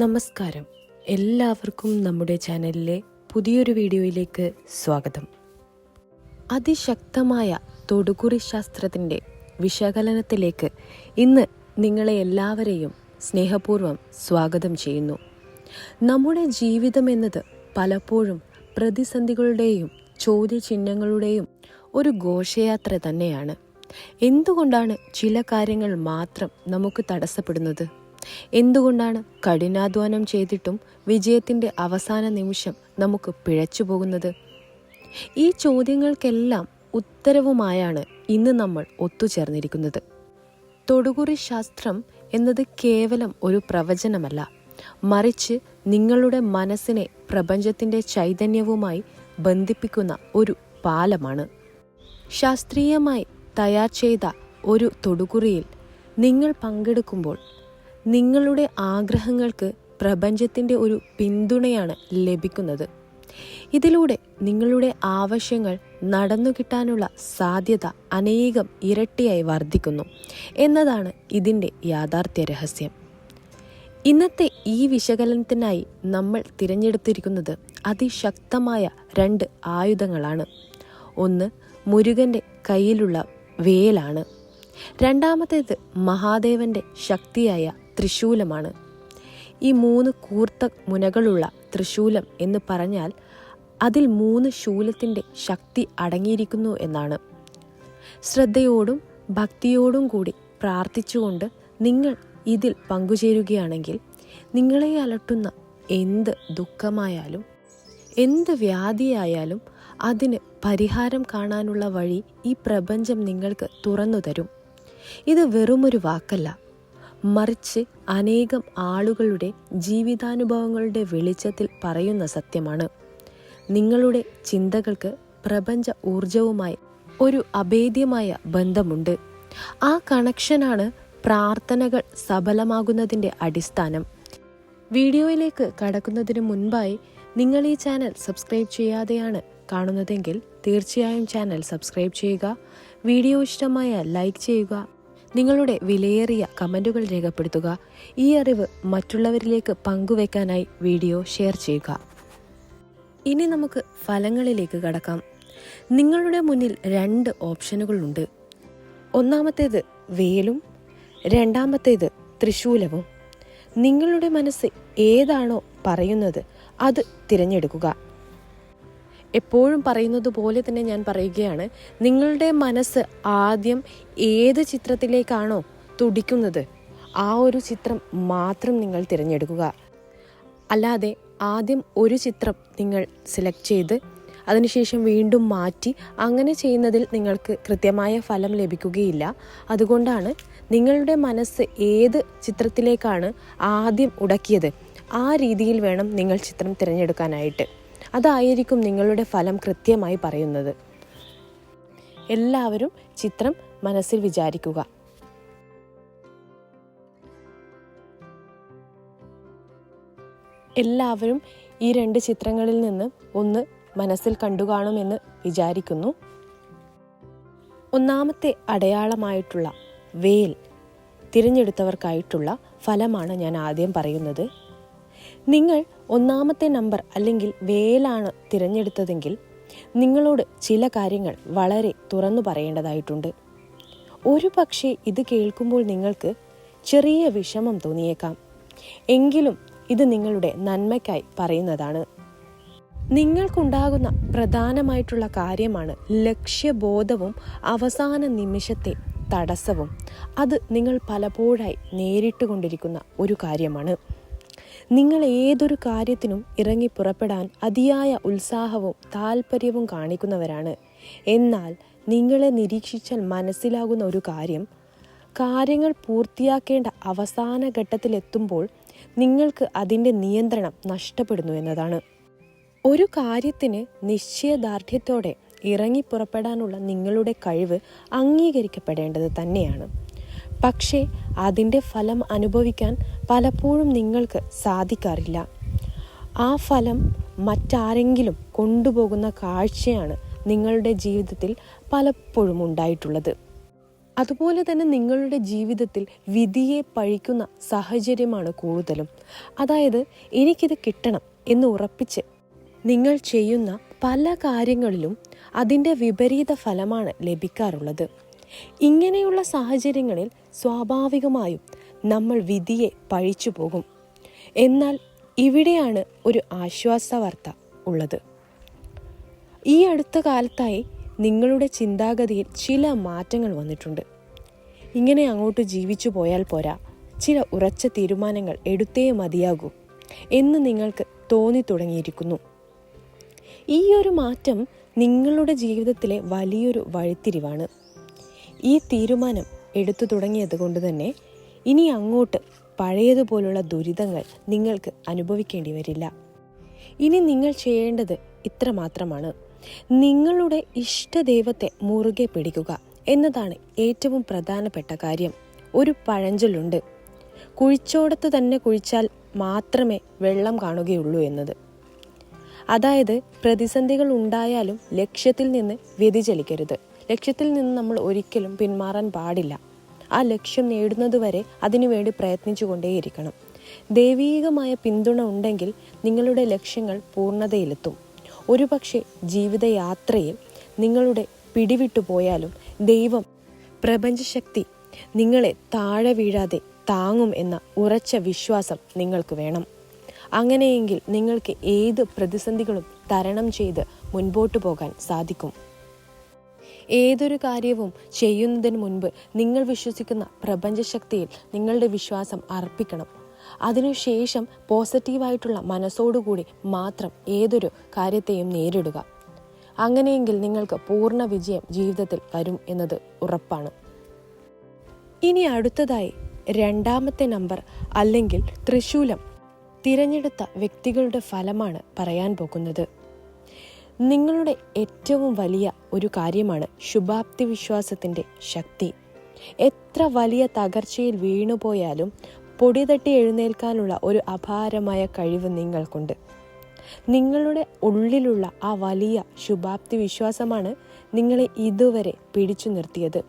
നമസ്കാരം. എല്ലാവർക്കും നമ്മുടെ ചാനലിലെ പുതിയൊരു വീഡിയോയിലേക്ക് സ്വാഗതം. അതിശക്തമായ തൊടുകുറി ശാസ്ത്രത്തിന്റെ വിശകലനത്തിലേക്ക് ഇന്ന് നിങ്ങളെ എല്ലാവരെയും സ്നേഹപൂർവം സ്വാഗതം ചെയ്യുന്നു. നമ്മുടെ ജീവിതം എന്നത് പലപ്പോഴും പ്രതിസന്ധികളുടെയും ചോദ്യചിഹ്നങ്ങളുടെയും ഒരു ഘോഷയാത്ര തന്നെയാണ്. എന്തുകൊണ്ടാണ് ചില കാര്യങ്ങൾ മാത്രം നമുക്ക് തടസ്സപ്പെടുന്നത്? എന്തുകൊണ്ടാണ് കഠിനാധ്വാനം ചെയ്തിട്ടും വിജയത്തിന്റെ അവസാന നിമിഷം നമുക്ക് പിഴച്ചു പോകുന്നത്? ഈ ചോദ്യങ്ങൾക്കെല്ലാം ഉത്തരവുമായാണ് ഇന്ന് നമ്മൾ ഒത്തുചേർന്നിരിക്കുന്നത്. തൊടുകുറി ശാസ്ത്രം എന്നത് കേവലം ഒരു പ്രവചനമല്ല. മറിച്ച് നിങ്ങളുടെ മനസ്സിനെ പ്രപഞ്ചത്തിന്റെ ചൈതന്യവുമായി ബന്ധിപ്പിക്കുന്ന ഒരു പാലമാണ്. ശാസ്ത്രീയമായി തയ്യാർ ചെയ്ത ഒരു തൊടുകുറിയിൽ നിങ്ങൾ പങ്കെടുക്കുമ്പോൾ നിങ്ങളുടെ ആഗ്രഹങ്ങൾക്ക് പ്രപഞ്ചത്തിന്റെ ഒരു പിന്തുണയാണ് ലഭിക്കുന്നത്. ഇതിലൂടെ നിങ്ങളുടെ ആവശ്യങ്ങൾ നടന്നു കിട്ടാനുള്ള സാധ്യത അനേകം ഇരട്ടിയായി വർദ്ധിക്കുന്നു എന്നതാണ് ഇതിന്റെ യാഥാർത്ഥ്യ രഹസ്യം. ഇന്നത്തെ ഈ വിശകലനത്തിനായി നമ്മൾ തിരഞ്ഞെടുത്തിരിക്കുന്നത് അതിശക്തമായ രണ്ട് ആയുധങ്ങളാണ്. ഒന്ന് മുരുകന്റെ കയ്യിലുള്ള വേലാണ്. രണ്ടാമത്തേത് മഹാദേവന്റെ ശക്തിയായ ത്രിശൂലമാണ്. ഈ മൂന്ന് കൂർത്ത മുനകളുള്ള ത്രിശൂലം എന്ന് പറഞ്ഞാൽ അതിൽ മൂന്ന് ശൂലത്തിന്റെ ശക്തി അടങ്ങിയിരിക്കുന്നു എന്നാണ്. ശ്രദ്ധയോടും ഭക്തിയോടും കൂടി പ്രാർത്ഥിച്ചുകൊണ്ട് നിങ്ങൾ ഇതിൽ പങ്കുചേരുകയാണെങ്കിൽ നിങ്ങളെ അലട്ടുന്ന എന്ത് ദുഃഖമായാലും എന്ത് വ്യാധിയായാലും അതിന് പരിഹാരം കാണാനുള്ള വഴി ഈ പ്രപഞ്ചം നിങ്ങൾക്ക് തുറന്നു തരും. ഇത് വെറുമൊരു വാക്കല്ല. മറിച്ച് അനേകം ആളുകളുടെ ജീവിതാനുഭവങ്ങളുടെ വെളിച്ചത്തിൽ പറയുന്ന സത്യമാണ്. നിങ്ങളുടെ ചിന്തകൾക്ക് പ്രപഞ്ച ഊർജവുമായി ഒരു അഭേദ്യമായ ബന്ധമുണ്ട്. ആ കണക്ഷനാണ് പ്രാർത്ഥനകൾ സഫലമാകുന്നതിന്റെ അടിസ്ഥാനം. വീഡിയോയിലേക്ക് കടക്കുന്നതിന് മുൻപായി നിങ്ങൾ ഈ ചാനൽ സബ്സ്ക്രൈബ് ചെയ്യാതെയാണ് കാണുന്നതെങ്കിൽ തീർച്ചയായും ചാനൽ സബ്സ്ക്രൈബ് ചെയ്യുക. വീഡിയോ ഇഷ്ടമായ ലൈക്ക് ചെയ്യുക. നിങ്ങളുടെ വിലയേറിയ കമന്റുകൾ രേഖപ്പെടുത്തുക. ഈ അറിവ് മറ്റുള്ളവരിലേക്ക് പങ്കുവെക്കാനായി വീഡിയോ ഷെയർ ചെയ്യുക. ഇനി നമുക്ക് ഫലങ്ങളിലേക്ക് കടക്കാം. നിങ്ങളുടെ മുന്നിൽ രണ്ട് ഓപ്ഷനുകളുണ്ട്. ഒന്നാമത്തേത് വേലും രണ്ടാമത്തേത് തൃശൂലവും. നിങ്ങളുടെ മനസ്സ് ഏതാണോ പറയുന്നത് അത് തിരഞ്ഞെടുക്കുക. എപ്പോഴും പറയുന്നത് പോലെ തന്നെ ഞാൻ പറയുകയാണ്. നിങ്ങളുടെ മനസ്സ് ആദ്യം ഏത് ചിത്രത്തിലേക്കാണോ തുടിക്കുന്നത് ആ ഒരു ചിത്രം മാത്രം നിങ്ങൾ തിരഞ്ഞെടുക്കുക. അല്ലാതെ ആദ്യം ഒരു ചിത്രം നിങ്ങൾ സെലക്ട് ചെയ്ത് അതിനുശേഷം വീണ്ടും മാറ്റി അങ്ങനെ ചെയ്യുന്നതിൽ നിങ്ങൾക്ക് കൃത്യമായ ഫലം ലഭിക്കുകയില്ല. അതുകൊണ്ടാണ് നിങ്ങളുടെ മനസ്സ് ഏത് ചിത്രത്തിലേക്കാണ് ആദ്യം ഉടക്കിയത് ആ രീതിയിൽ വേണം നിങ്ങൾ ചിത്രം തിരഞ്ഞെടുക്കാനായിട്ട്. അതായിരിക്കും നിങ്ങളുടെ ഫലം കൃത്യമായി പറയുന്നത്. എല്ലാവരും ചിത്രം മനസ്സിൽ വിചാരിക്കുക. എല്ലാവരും ഈ രണ്ട് ചിത്രങ്ങളിൽ നിന്ന് ഒന്ന് മനസ്സിൽ കണ്ടു കാണുമെന്ന് വിചാരിക്കുന്നു. ഒന്നാമത്തെ അടയാളമായിട്ടുള്ള വേൽ തിരഞ്ഞെടുത്തവർക്കായിട്ടുള്ള ഫലമാണ് ഞാൻ ആദ്യം പറയുന്നത്. നിങ്ങൾ ഒന്നാമത്തെ നമ്പർ അല്ലെങ്കിൽ വേലാണ് തിരഞ്ഞെടുത്തതെങ്കിൽ നിങ്ങളോട് ചില കാര്യങ്ങൾ വളരെ തുറന്നു പറയേണ്ടതായിട്ടുണ്ട്. ഒരു പക്ഷേ ഇത് കേൾക്കുമ്പോൾ നിങ്ങൾക്ക് ചെറിയ വിഷമം തോന്നിയേക്കാം. എങ്കിലും ഇത് നിങ്ങളുടെ നന്മയ്ക്കായി പറയുന്നതാണ്. നിങ്ങൾക്കുണ്ടാകുന്ന പ്രധാനമായിട്ടുള്ള കാര്യമാണ് ലക്ഷ്യബോധവും അവസാന നിമിഷത്തെ തടസ്സവും. അത് നിങ്ങൾ പലപ്പോഴായി നേരിട്ടുകൊണ്ടിരിക്കുന്ന ഒരു കാര്യമാണ്. നിങ്ങൾ ഏതൊരു കാര്യത്തിനും ഇറങ്ങി പുറപ്പെടാൻ അതിയായ ഉത്സാഹവും താല്പര്യവും കാണിക്കുന്നവരാണ്. എന്നാൽ നിങ്ങളെ നിരീക്ഷിച്ചാൽ മനസ്സിലാകുന്ന ഒരു കാര്യം കാര്യങ്ങൾ പൂർത്തിയാക്കേണ്ട അവസാന ഘട്ടത്തിലെത്തുമ്പോൾ നിങ്ങൾക്ക് അതിന്റെ നിയന്ത്രണം നഷ്ടപ്പെടുന്നു എന്നതാണ്. ഒരു കാര്യത്തിന് നിശ്ചയദാർഢ്യത്തോടെ ഇറങ്ങി പുറപ്പെടാനുള്ള നിങ്ങളുടെ കഴിവ് അംഗീകരിക്കപ്പെടേണ്ടത് തന്നെയാണ്. പക്ഷേ അതിന്റെ ഫലം അനുഭവിക്കാൻ പലപ്പോഴും നിങ്ങൾക്ക് സാധിക്കാറില്ല. ആ ഫലം മറ്റാരെങ്കിലും കൊണ്ടുപോകുന്ന കാഴ്ചയാണ് നിങ്ങളുടെ ജീവിതത്തിൽ പലപ്പോഴും ഉണ്ടായിട്ടുള്ളത്. അതുപോലെ തന്നെ നിങ്ങളുടെ ജീവിതത്തിൽ വിധിയെ പഴിക്കുന്ന സാഹചര്യമാണ് കൂടുതലും. അതായത് എനിക്കിത് കിട്ടണം എന്ന് ഉറപ്പിച്ച് നിങ്ങൾ ചെയ്യുന്ന പല കാര്യങ്ങളിലും അതിന്റെ വിപരീത ഫലമാണ് ലഭിക്കാറുള്ളത്. ഇങ്ങനെയുള്ള സാഹചര്യങ്ങളിൽ സ്വാഭാവികമായും നമ്മൾ വിധിയെ പഴിച്ചു പോകും. എന്നാൽ ഇവിടെയാണ് ഒരു ആശ്വാസവാർത്ത ഉള്ളത്. ഈ അടുത്ത കാലത്തായി നിങ്ങളുടെ ചിന്താഗതിയിൽ ചില മാറ്റങ്ങൾ വന്നിട്ടുണ്ട്. ഇങ്ങനെ അങ്ങോട്ട് ജീവിച്ചു പോയാൽ പോരാ. ചില ഉറച്ച തീരുമാനങ്ങൾ എടുത്തേ മതിയാകൂ എന്ന് നിങ്ങൾക്ക് തോന്നി തുടങ്ങിയിരിക്കുന്നു. ഈ ഒരു മാറ്റം നിങ്ങളുടെ ജീവിതത്തിലെ വലിയൊരു വഴിത്തിരിവാണ്. ഈ തീരുമാനം എടുത്തു തുടങ്ങിയത് കൊണ്ട് തന്നെ ഇനി അങ്ങോട്ട് പഴയതുപോലുള്ള ദുരിതങ്ങൾ നിങ്ങൾക്ക് അനുഭവിക്കേണ്ടി വരില്ല. ഇനി നിങ്ങൾ ചെയ്യേണ്ടത് ഇത്ര മാത്രമാണ്. നിങ്ങളുടെ ഇഷ്ടദൈവത്തെ മുറുകെ പിടിക്കുക എന്നതാണ് ഏറ്റവും പ്രധാനപ്പെട്ട കാര്യം. ഒരു പഴഞ്ചൊല്ലുണ്ട്. കുഴിച്ചോടത്ത് തന്നെ കുഴിച്ചാൽ മാത്രമേ വെള്ളം കാണുകയുള്ളൂ എന്നത്. അതായത് പ്രതിസന്ധികൾ ഉണ്ടായാലും ലക്ഷ്യത്തിൽ നിന്ന് വ്യതിചലിക്കരുത്. ലക്ഷ്യത്തിൽ നിന്ന് നമ്മൾ ഒരിക്കലും പിന്മാറാൻ പാടില്ല. ആ ലക്ഷ്യം നേടുന്നതുവരെ അതിനുവേണ്ടി പ്രയത്നിച്ചുകൊണ്ടേയിരിക്കണം. ദൈവീകമായ പിന്തുണ ഉണ്ടെങ്കിൽ നിങ്ങളുടെ ലക്ഷ്യങ്ങൾ പൂർണതയിലെത്തും. ഒരുപക്ഷെ ജീവിതയാത്രയിൽ നിങ്ങളുടെ പിടിവിട്ടു പോയാലും ദൈവം പ്രപഞ്ചശക്തി നിങ്ങളെ താഴെ വീഴാതെ താങ്ങും എന്ന ഉറച്ച വിശ്വാസം നിങ്ങൾക്ക് വേണം. അങ്ങനെയെങ്കിൽ നിങ്ങൾക്ക് ഏത് പ്രതിസന്ധികളും തരണം ചെയ്ത് മുൻപോട്ടു പോകാൻ സാധിക്കും. ഏതൊരു കാര്യവും ചെയ്യുന്നതിന് മുൻപ് നിങ്ങൾ വിശ്വസിക്കുന്ന പ്രപഞ്ചശക്തിയിൽ നിങ്ങളുടെ വിശ്വാസം അർപ്പിക്കണം. അതിനുശേഷം പോസിറ്റീവായിട്ടുള്ള മനസ്സോടുകൂടി മാത്രം ഏതൊരു കാര്യത്തെയും നേരിടുക. അങ്ങനെയെങ്കിൽ നിങ്ങൾക്ക് പൂർണ വിജയം ജീവിതത്തിൽ വരും എന്നത് ഉറപ്പാണ്. ഇനി അടുത്തതായി രണ്ടാമത്തെ നമ്പർ അല്ലെങ്കിൽ തൃശൂലം തിരഞ്ഞെടുത്ത വ്യക്തികളുടെ ഫലമാണ് പറയാൻ പോകുന്നത്. നിങ്ങളുടെ ഏറ്റവും വലിയ ഒരു കാര്യമാണ് ശുഭാപ്തി വിശ്വാസത്തിന്റെ ശക്തി. എത്ര വലിയ തകർച്ചയിൽ വീണുപോയാലും പൊടി തട്ടി എഴുന്നേൽക്കാനുള്ള ഒരു അപാരമായ കഴിവ് നിങ്ങൾക്കുണ്ട്. നിങ്ങളുടെ ഉള്ളിലുള്ള ആ വലിയ ശുഭാപ്തി വിശ്വാസമാണ് നിങ്ങളെ ഇതുവരെ പിടിച്ചു നിർത്തിയത്.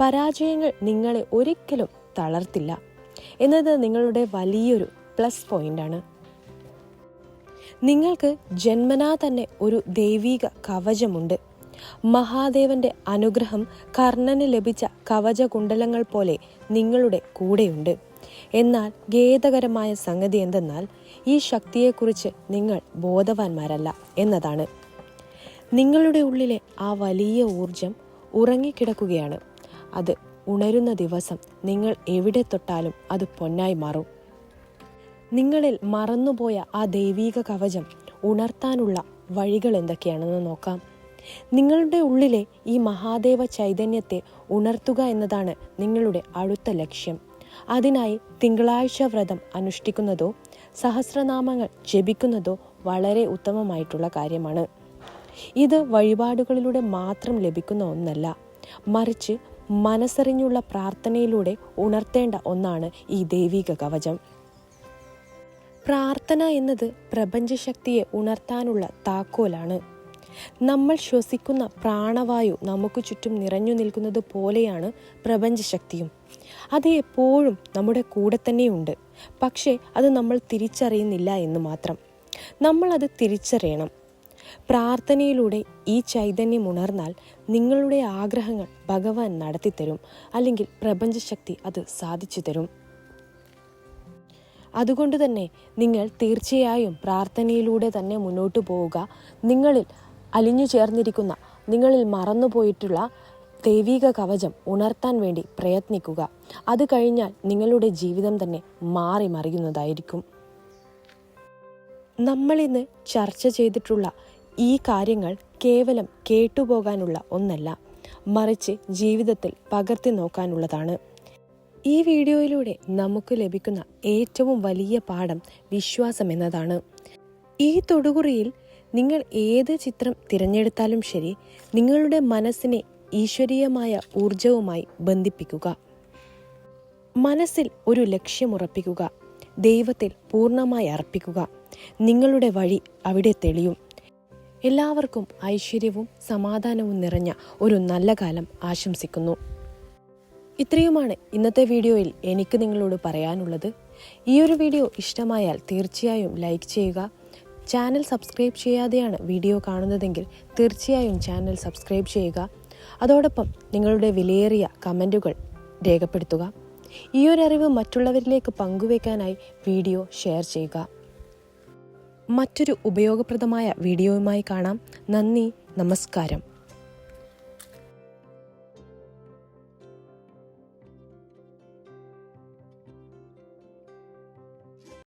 പരാജയങ്ങൾ നിങ്ങളെ ഒരിക്കലും തളർത്തില്ല. എന്നത് നിങ്ങളുടെ വലിയൊരു പ്ലസ് പോയിന്റാണ്. നിങ്ങൾക്ക് ജന്മനാ തന്നെ ഒരു ദൈവീക കവചമുണ്ട്. മഹാദേവന്റെ അനുഗ്രഹം കർണന് ലഭിച്ച കവചകുണ്ടലങ്ങൾ പോലെ നിങ്ങളുടെ കൂടെയുണ്ട്. എന്നാൽ ഖേദകരമായ സംഗതി എന്തെന്നാൽ ഈ ശക്തിയെക്കുറിച്ച് നിങ്ങൾ ബോധവാന്മാരല്ല എന്നതാണ്. നിങ്ങളുടെ ഉള്ളിലെ ആ വലിയ ഊർജം ഉറങ്ങിക്കിടക്കുകയാണ്. അത് ഉണരുന്ന ദിവസം നിങ്ങൾ എവിടെ തൊട്ടാലും അത് പൊന്നായി മാറും. നിങ്ങളിൽ മറന്നുപോയ ആ ദൈവീക കവചം ഉണർത്താനുള്ള വഴികൾ എന്തൊക്കെയാണെന്ന് നോക്കാം. നിങ്ങളുടെ ഉള്ളിലെ ഈ മഹാദേവ ചൈതന്യത്തെ ഉണർത്തുക എന്നതാണ് നിങ്ങളുടെ അടുത്ത ലക്ഷ്യം. അതിനായി തിങ്കളാഴ്ച വ്രതം അനുഷ്ഠിക്കുന്നതോ സഹസ്രനാമങ്ങൾ ജപിക്കുന്നതോ വളരെ ഉത്തമമായിട്ടുള്ള കാര്യമാണ്. ഇത് വഴിപാടുകളിലൂടെ മാത്രം ലഭിക്കുന്ന ഒന്നല്ല മറിച്ച് മനസ്സറിഞ്ഞുള്ള പ്രാർത്ഥനയിലൂടെ ഉണർത്തേണ്ട ഒന്നാണ് ഈ ദൈവിക കവചം. പ്രാർത്ഥന എന്നത് പ്രപഞ്ചശക്തിയെ ഉണർത്താനുള്ള താക്കോലാണ്. നമ്മൾ ശ്വസിക്കുന്ന പ്രാണവായു നമുക്ക് ചുറ്റും നിറഞ്ഞു നിൽക്കുന്നത് പോലെയാണ് പ്രപഞ്ചശക്തിയും. അത് എപ്പോഴും നമ്മുടെ കൂടെ തന്നെയുണ്ട്. പക്ഷേ അത് നമ്മൾ തിരിച്ചറിയുന്നില്ല എന്ന് മാത്രം. നമ്മൾ അത് തിരിച്ചറിയണം. പ്രാർത്ഥനയിലൂടെ ഈ ചൈതന്യം ഉണർന്നാൽ നിങ്ങളുടെ ആഗ്രഹങ്ങൾ ഭഗവാൻ നടത്തിത്തരും. അല്ലെങ്കിൽ പ്രപഞ്ചശക്തി അത് സാധിച്ചു തരും അതുകൊണ്ട് തന്നെ നിങ്ങൾ തീർച്ചയായും പ്രാർത്ഥനയിലൂടെ തന്നെ മുന്നോട്ട് പോവുക. നിങ്ങളിൽ അലിഞ്ഞു ചേർന്നിരിക്കുന്ന നിങ്ങളിൽ മറന്നുപോയിട്ടുള്ള ദൈവിക കവചം ഉണർത്താൻ വേണ്ടി പ്രയത്നിക്കുക. അത് കഴിഞ്ഞാൽ നിങ്ങളുടെ ജീവിതം തന്നെ മാറി മറിയുന്നതായിരിക്കും. നമ്മളിന്ന് ചർച്ച ചെയ്തിട്ടുള്ള ഈ കാര്യങ്ങൾ കേവലം കേട്ടുപോകാനുള്ള ഒന്നല്ല മറിച്ച് ജീവിതത്തിൽ പകർത്തി നോക്കാനുള്ളതാണ്. ഈ വീഡിയോയിലൂടെ നമുക്ക് ലഭിക്കുന്ന ഏറ്റവും വലിയ പാഠം വിശ്വാസം എന്നതാണ്. ഈ തൊടുകുറിയിൽ നിങ്ങൾ ഏത് ചിത്രം തിരഞ്ഞെടുത്താലും ശരി നിങ്ങളുടെ മനസ്സിനെ ഈശ്വരീയമായ ഊർജവുമായി ബന്ധിപ്പിക്കുക. മനസ്സിൽ ഒരു ലക്ഷ്യമുറപ്പിക്കുക ദൈവത്തിൽ പൂർണമായി അർപ്പിക്കുക. നിങ്ങളുടെ വഴി അവിടെ തെളിയും. എല്ലാവർക്കും ഐശ്വര്യവും സമാധാനവും നിറഞ്ഞ ഒരു നല്ല കാലം ആശംസിക്കുന്നു. ഇത്രയുമാണ് ഇന്നത്തെ വീഡിയോയിൽ എനിക്ക് നിങ്ങളോട് പറയാനുള്ളത്. ഈ ഒരു വീഡിയോ ഇഷ്ടമായാൽ തീർച്ചയായും ലൈക്ക് ചെയ്യുക. ചാനൽ സബ്സ്ക്രൈബ് ചെയ്യാതെയാണ് വീഡിയോ കാണുന്നതെങ്കിൽ തീർച്ചയായും ചാനൽ സബ്സ്ക്രൈബ് ചെയ്യുക. അതോടൊപ്പം നിങ്ങളുടെ വിലയേറിയ കമന്റുകൾ രേഖപ്പെടുത്തുക. ഈ ഒരു അറിവ് മറ്റുള്ളവരിലേക്ക് പങ്കുവയ്ക്കാനായി വീഡിയോ ഷെയർ ചെയ്യുക. മറ്റൊരു ഉപയോഗപ്രദമായ വീഡിയോയുമായി കാണാം. നന്ദി നമസ്കാരം.